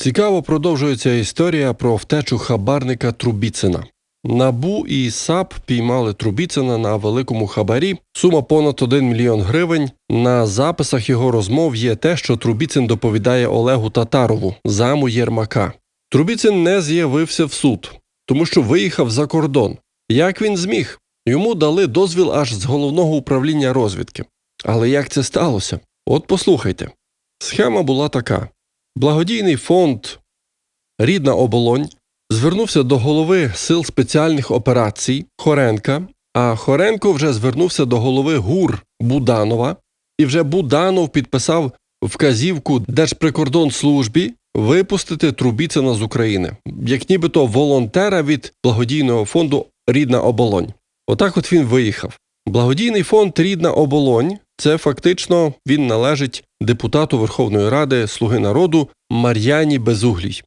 Цікаво продовжується історія про втечу хабарника Трубіцина. Набу і САП піймали Трубіцина на великому хабарі. Сума понад 1 мільйон гривень. На записах його розмов є те, що Трубіцин доповідає Олегу Татарову, заму Єрмака. Трубіцин не з'явився в суд, тому що виїхав за кордон. Як він зміг? Йому дали дозвіл аж з головного управління розвідки. Але як це сталося? От послухайте. Схема була така: благодійний фонд Рідна оболонь звернувся до голови сил спеціальних операцій Хоренка, а Хоренко вже звернувся до голови ГУР Буданова, і вже Буданов підписав вказівку Держприкордонслужбі випустити Трубіцина з України, як нібито волонтера від благодійного фонду Рідна оболонь. Отак от він виїхав. Благодійний фонд Рідна оболонь це фактично він належить депутату Верховної Ради Слуги народу Мар'яні Безуглій.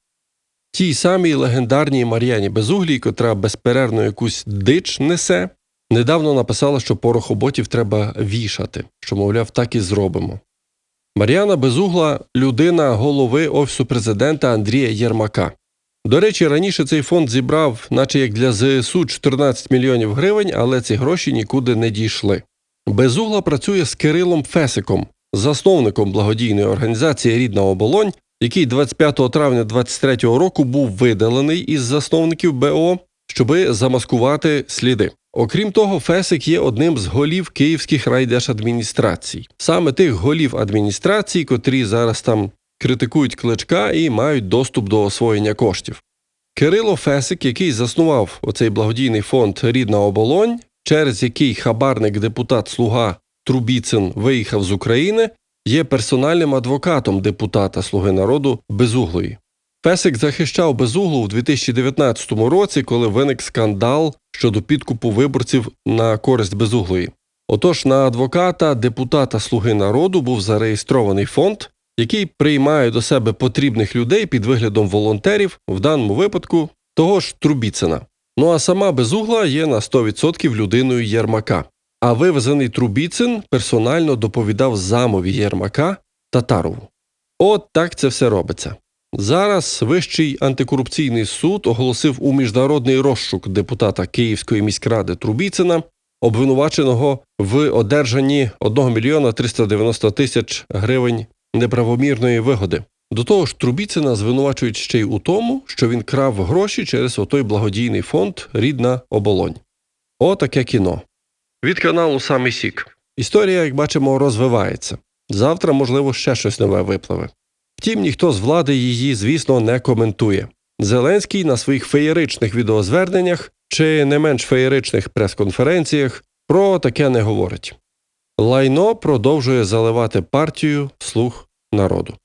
Тій самій легендарній Мар'яні Безуглій, котра безперервно якусь дич несе, недавно написала, що порохоботів треба вішати, що, мовляв, так і зробимо. Мар'яна Безугла людина голови Офісу президента Андрія Єрмака. До речі, раніше цей фонд зібрав, наче як для ЗСУ, 14 мільйонів гривень, але ці гроші нікуди не дійшли. Безугла працює з Кирилом Фесиком, засновником благодійної організації Рідна оболонь, який 25 травня 2023 року був видалений із засновників БО, щоби замаскувати сліди. Окрім того, Фесик є одним з голів київських райдержадміністрацій, саме тих голів адміністрацій, котрі зараз там критикують кличка і мають доступ до освоєння коштів. Кирило Фесик, який заснував оцей благодійний фонд Рідна оболонь, через який хабарник депутат Слуга Трубіцин виїхав з України, є персональним адвокатом депутата Слуги народу Безуглої. Фесик захищав Безуглу в 2019 році, коли виник скандал щодо підкупу виборців на користь Безуглої. Отож, на адвоката депутата Слуги народу був зареєстрований фонд, який приймає до себе потрібних людей під виглядом волонтерів, в даному випадку того ж Трубіцина. Ну а сама Безугла є на 100% людиною Єрмака. А вивезений Трубіцин персонально доповідав замові Єрмака Татарову. От так це все робиться. Зараз Вищий антикорупційний суд оголосив у міжнародний розшук депутата Київської міськради Трубіцина, обвинуваченого в одержанні 1 мільйона 390 тисяч гривень неправомірної вигоди. До того ж, Трубіцина звинувачують ще й у тому, що він крав гроші через отой благодійний фонд Рідна оболонь. Отаке кіно. Від каналу Самий Сік. Історія, як бачимо, розвивається. Завтра, можливо, ще щось нове випливе. Втім, ніхто з влади її, звісно, не коментує. Зеленський на своїх феєричних відеозверненнях чи не менш феєричних прес-конференціях про таке не говорить. Лайно продовжує заливати партію слуг народу.